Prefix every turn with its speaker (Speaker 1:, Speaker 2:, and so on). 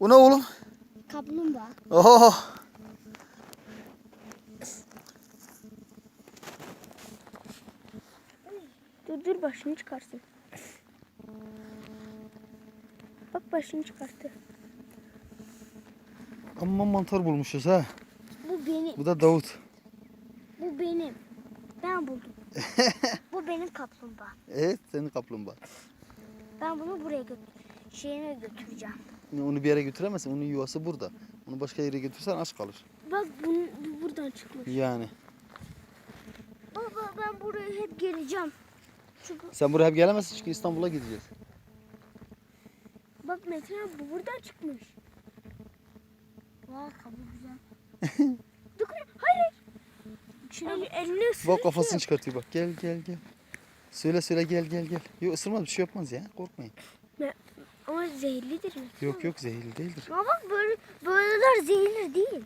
Speaker 1: O ne oğlum?
Speaker 2: Kaplumbağa.
Speaker 1: Oho.
Speaker 2: Dur dur başını çıkarsın. Bak başını çıkarttı.
Speaker 1: Amma mantar bulmuşuz ha.
Speaker 2: Bu benim.
Speaker 1: Bu da Davut.
Speaker 2: Bu benim. Ben buldum. bu benim kaplumbağa.
Speaker 1: Evet senin kaplumbağa.
Speaker 2: Ben bunu buraya götür şeyine götüreceğim.
Speaker 1: Onu bir yere götüremezsin. Onun yuvası burada. Onu başka yere götürsen aç kalır.
Speaker 2: Bak bunu, bu buradan çıkmış.
Speaker 1: Yani.
Speaker 2: Baba ben buraya hep geleceğim. Çünkü
Speaker 1: Sen buraya hep gelemezsin çünkü İstanbul'a gideceğiz.
Speaker 2: bak abi bu buradan çıkmış. Vay kabı güzel. Dokun. Hayır. İçine El, eline ısırır
Speaker 1: Bak kafasını çıkartıyor bak. Gel gel gel. Söyle söyle gel gel gel. Yok ısırmaz bir şey yapmaz ya. Korkmayın.
Speaker 2: Ama zehirlidir mi?
Speaker 1: Yok yok zehirli değildir.
Speaker 2: Ama böyle böyleler zehirli değil.